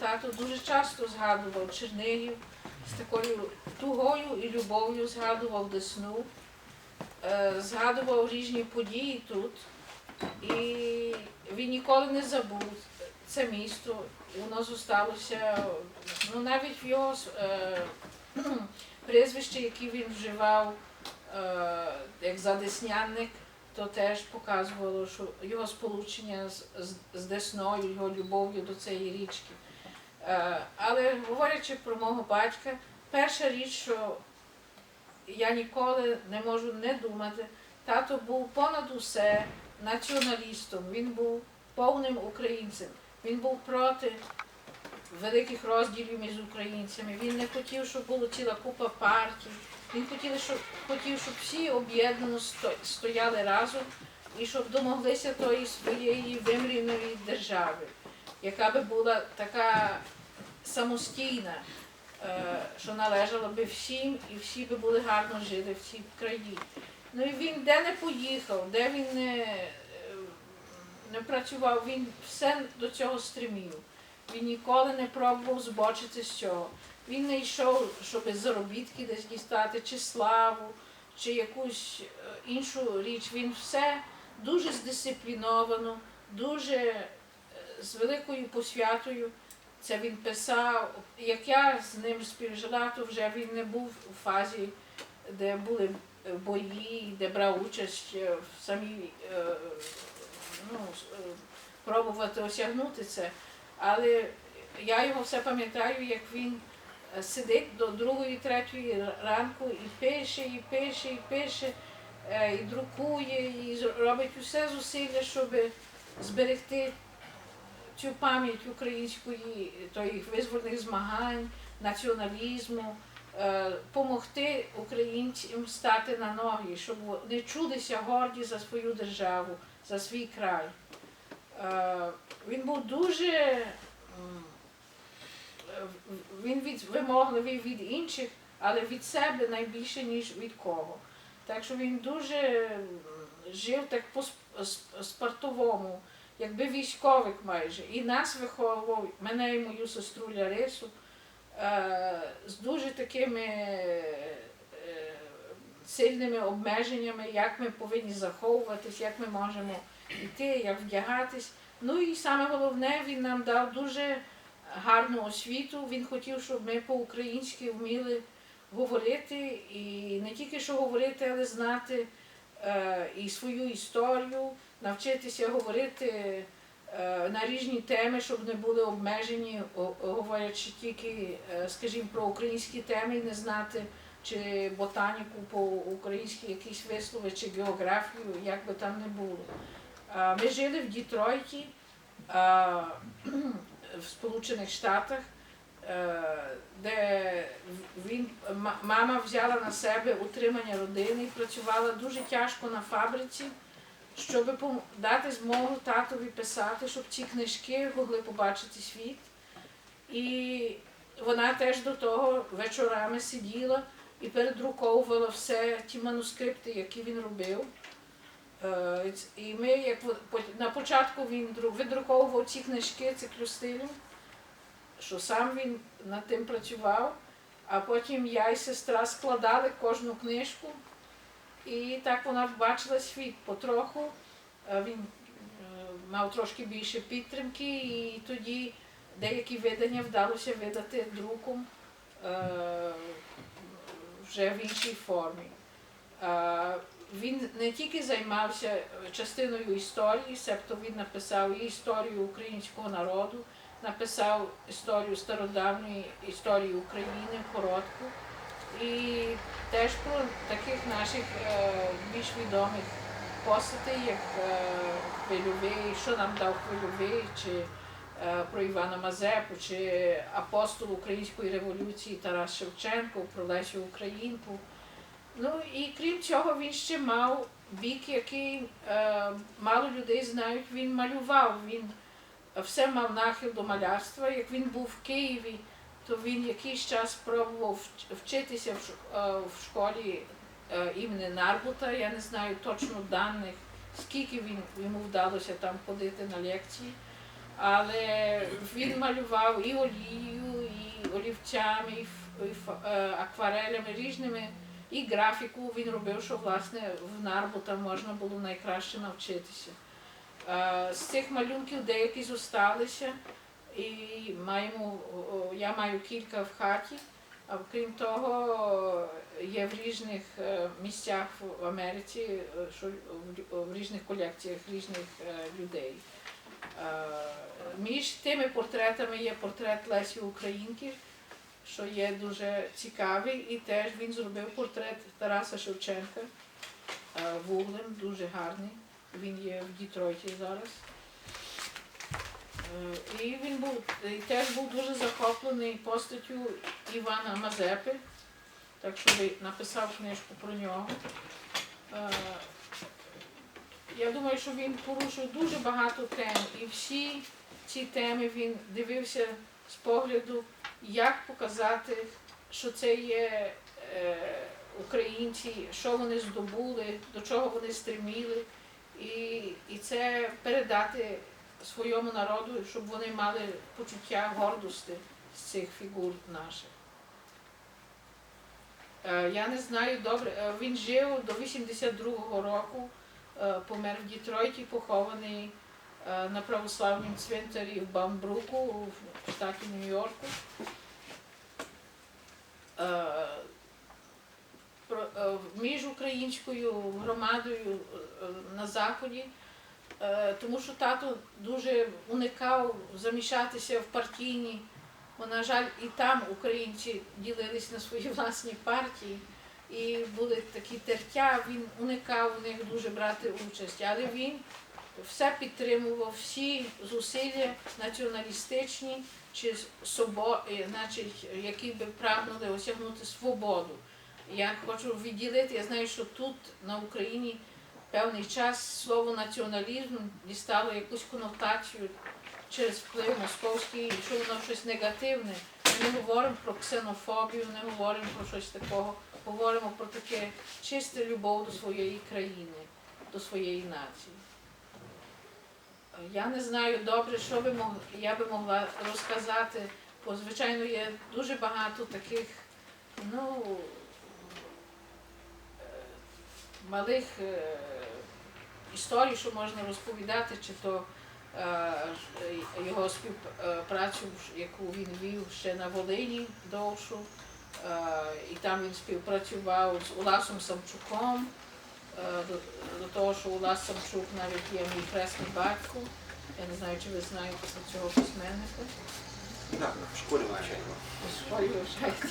тато дуже часто згадував Чернигів з такою тугою і любов'ю згадував Десну, е, згадував різні події тут. І він ніколи не забув це місто. Воно зосталося, ну навіть в його е, прізвище, яке він вживав е, як задеснянник, то теж показувало, що його сполучення з, з, з Десною, його любов'ю до цієї річки. Е, але говорячи про мого батька, перша річ, що я ніколи не можу не думати, тато був понад усе націоналістом, він був повним українцем, він був проти великих розділів між українцями. Він не хотів, щоб була ціла купа партій. Він хотів, щоб, хотів, щоб всі об'єднано сто- стояли разом і щоб домоглися тої своєї вимрійної держави, яка би була така самостійна, е, що належала би всім, і всі би були гарно жили в цій країні. Ну і він де не поїхав, де він не, е, не працював, він все до цього стремів. Він ніколи не пробував збочити з цього. Він не йшов, щоб заробітки десь дістати, чи славу, чи якусь е, іншу річ. Він все дуже здисципліновано, дуже з великою посвятою. Це він писав. Як я з ним співжила, то вже він не був у фазі, де були е, бої, де брав участь е, в самій е, ну, пробувати осягнути це. Але я його все пам'ятаю, як він сидить до другої, третьої ранку і пише, і пише, і пише, і друкує, і робить усе зусилля, щоб зберегти цю пам'ять української тої визвольних змагань, націоналізму, допомогти українцям стати на ноги, щоб вони чулися горді за свою державу, за свій край. Е, Він був дуже е, він від, вимогливий від інших, але від себе найбільше, ніж від кого. Так що він дуже жив так по сп- сп- спортовому, якби військовик майже. І нас виховував, мене і мою сестру Лярису, е, з дуже такими е, сильними обмеженнями, як ми повинні заховуватись, як ми можемо йти, як вдягатись. Ну і саме головне, він нам дав дуже гарну освіту. Він хотів, щоб ми по-українськи вміли говорити, і не тільки що говорити, але знати е, і свою історію, навчитися говорити е, на різні теми, щоб не були обмежені, говорячи тільки, е, скажімо, про українські теми і не знати чи ботаніку по-українськи, якісь вислови, чи географію, як би там не було. Ми жили в Дітройті, в Сполучених Штатах, е, де він, мама взяла на себе утримання родини і працювала дуже тяжко на фабриці, щоб дати змогу татові писати, щоб ці книжки могли побачити світ. І вона теж до того вечорами сиділа і передруковувала все ті манускрипти, які він робив. Е, І ми, як на початку він дру- видруковував ці книжки циклю стилю, що сам він над тим працював, а потім я і сестра складали кожну книжку, і так вона бачила світ потроху. Е, Він е, мав трошки більше підтримки, і тоді деякі видання вдалося видати друком е, вже в іншій формі. Він не тільки займався частиною історії, себто він написав і історію українського народу, написав історію стародавньої історії України коротку, і теж про таких наших е, більш відомих постатей, як е, Хвильовий, що нам дав Хвильовий, чи е, про Івана Мазепу, чи апостол Української революції Тарас Шевченко, про Лесю Українку. Ну і крім цього, він ще мав бік, який е, мало людей знають, він малював. Він все мав нахил до малярства. Як він був в Києві, то він якийсь час пробував вчитися в е, школі е, імені Нарбута. Я не знаю точно даних, скільки він, йому вдалося там ходити на лекції. Але він малював і олією, і олівцями, і, е, акварелями різними. І графіку він робив, що власне в Нарбу там можна було найкраще навчитися. З цих малюнків деякі зосталися, і маємо, я маю кілька в хаті. А крім того, є в різних е, місцях в Америці, е, в- різних колекціях різних е, людей. Між тими портретами є портрет Лесі Українки, що є дуже цікавий, і теж він зробив портрет Тараса Шевченка вуглем, дуже гарний. Він є в Дітройті зараз. Е, І він був теж був дуже захоплений постаттю Івана Мазепи, так що написав книжку про нього. Е, Я думаю, що він порушив дуже багато тем, і всі ці теми він дивився з погляду, як показати, що це є е, українці, що вони здобули, до чого вони стреміли, і, і це передати своєму народу, щоб вони мали почуття гордості з цих фігур наших. Е, Я не знаю добре, е, він жив до 82-го року, е, помер в Дітройті, похований на православному цвинтарі в Бамбруку в штаті Нью-Йорку. Між українською громадою на заході тому що тато дуже уникав замішатися в партійні, бо, на жаль, і там українці ділились на свої власні партії, і були такі тертя, він уникав у них дуже брати участь, але він все підтримував, всі зусилля націоналістичні, чи собо, е, значить, які би прагнули осягнути свободу. Я хочу відділити, я знаю, що тут на Україні певний час слово націоналізм дістало якусь конотацію через вплив московський, що воно щось негативне. Ми не говоримо про ксенофобію, не говоримо про щось такого, говоримо про таке чисте любов до своєї країни, до своєї нації. Я не знаю добре, що би мог, я би могла розказати, бо звичайно є дуже багато таких, ну, малих е, історій, що можна розповідати, чи то е, його співпрацю, яку він вів ще на Волині довшу, е, і там він співпрацював з Уласом Самчуком, е, до, того, що Улас Самчук навіть є мій хресний батько. Я не знаю, чи ви знаєте цього письменника. Так, в школі вивчаємо. У школі вважаєте.